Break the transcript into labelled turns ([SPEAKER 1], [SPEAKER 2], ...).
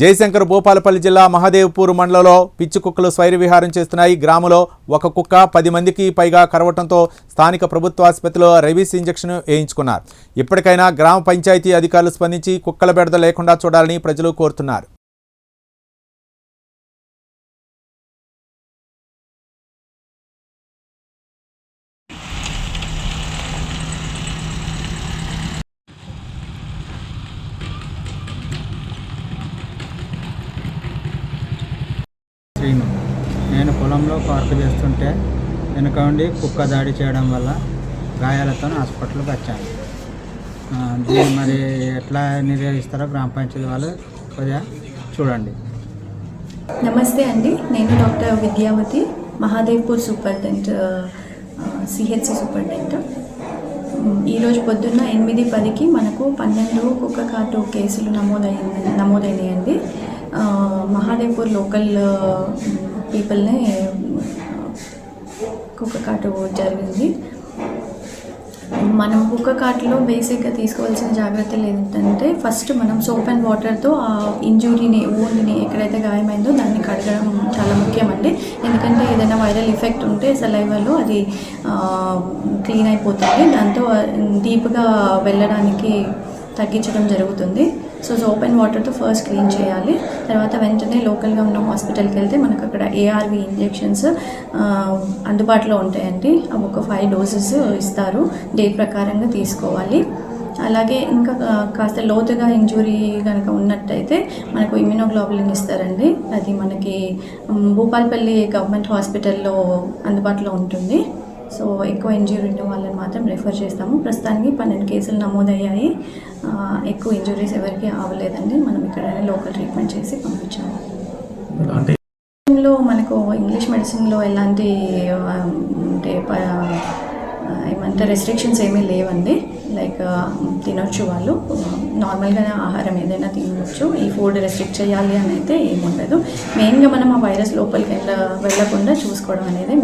[SPEAKER 1] జయశంకర్ భూపాలపల్లి జిల్లా మహదేవ్పూర్ మండలంలో పిచ్చి కుక్కలు స్వైర విహారం చేస్తున్నాయి. గ్రామంలో ఒక కుక్క పది మందికి పైగా కరవటంతో స్థానిక ప్రభుత్వ ఆసుపత్రిలో రైబీస్ ఇంజెక్షన్ వేయించుకున్నారు. ఇప్పటికైనా గ్రామ పంచాయతీ అధికారులు స్పందించి కుక్కల బెడద లేకుండా చూడాలని ప్రజలు కోరుతున్నారు.
[SPEAKER 2] శ్రీను నేను పొలంలో పార్కు చేస్తుంటే వెనుక ఉండి కుక్క దాడి చేయడం వల్ల గాయాలతో హాస్పిటల్కి వచ్చాను. దీన్ని మరి ఎట్లా నిర్వహిస్తారో గ్రామ పంచాయతీ వాళ్ళు కొద్దిగా చూడండి.
[SPEAKER 3] నమస్తే అండి. నేను doctor Vidyavathi Mahadevpur superintendent CHC superintendent. ఈరోజు పొద్దున్న ఎనిమిది పదికి మనకు పన్నెండు కుక్క కాటు కేసులు నమోదైంది నమోదైనాయండి. మహాదేవ్పూర్ లోకల్ పీపుల్ని కుక్క కాటు జరిగింది. మనం కుక్క కాటులో బేసిక్గా తీసుకోవాల్సిన జాగ్రత్తలు ఏంటంటే ఫస్ట్ మనం సోప్ అండ్ వాటర్తో ఆ ఇంజురీని ఊండ్ని ఎక్కడైతే గాయమైందో దాన్ని కడగడం చాలా ముఖ్యమండి. ఎందుకంటే ఏదైనా వైరల్ ఎఫెక్ట్ ఉంటే సెలైవాలో అది క్లీన్ అయిపోతుంది. దాంతో డీప్గా వెళ్ళడానికి తగ్గించడం జరుగుతుంది. సో సోప్ అండ్ వాటర్తో ఫస్ట్ క్లీన్ చేయాలి. తర్వాత వెంటనే లోకల్గా ఉన్న హాస్పిటల్కి వెళ్తే మనకు అక్కడ ఏఆర్వి ఇంజెక్షన్స్ అందుబాటులో ఉంటాయండి. అవి ఒక ఫైవ్ డోసెస్ ఇస్తారు. డేట్ ప్రకారంగా తీసుకోవాలి. అలాగే ఇంకా కాస్త లోతుగా ఇంజురీ కనుక ఉన్నట్టయితే మనకు ఇమ్యూనోగ్లోబులిన్ ఇస్తారండి. అది మనకి భూపాల్పల్లి గవర్నమెంట్ హాస్పిటల్లో అందుబాటులో ఉంటుంది. సో ఎక్కువ ఇంజురీ ఉన్న వాళ్ళని మాత్రం రెఫర్ చేస్తాము. ప్రస్తుతానికి పన్నెండు కేసులు నమోదయ్యాయి. ఎక్కువ ఇంజురీస్ ఎవరికి అవ్వలేదండి. మనం ఇక్కడ లోకల్ ట్రీట్మెంట్ చేసి పంపించాము. లో మనకు ఇంగ్లీష్ మెడిసిన్లో ఎలాంటి అంటే ఏమంటే రెస్ట్రిక్షన్స్ ఏమీ లేవండి. లైక్ తినొచ్చు వాళ్ళు. నార్మల్గా ఆహారం ఏదైనా తినవచ్చు ఈ ఫుడ్ రెస్ట్రిక్ట్ చేయాలి అని అయితే ఏమి ఉండదు మెయిన్గా మనం ఆ వైరస్ లోపలికి వెళ్ళ వెళ్ళకుండా చూసుకోవడం అనేది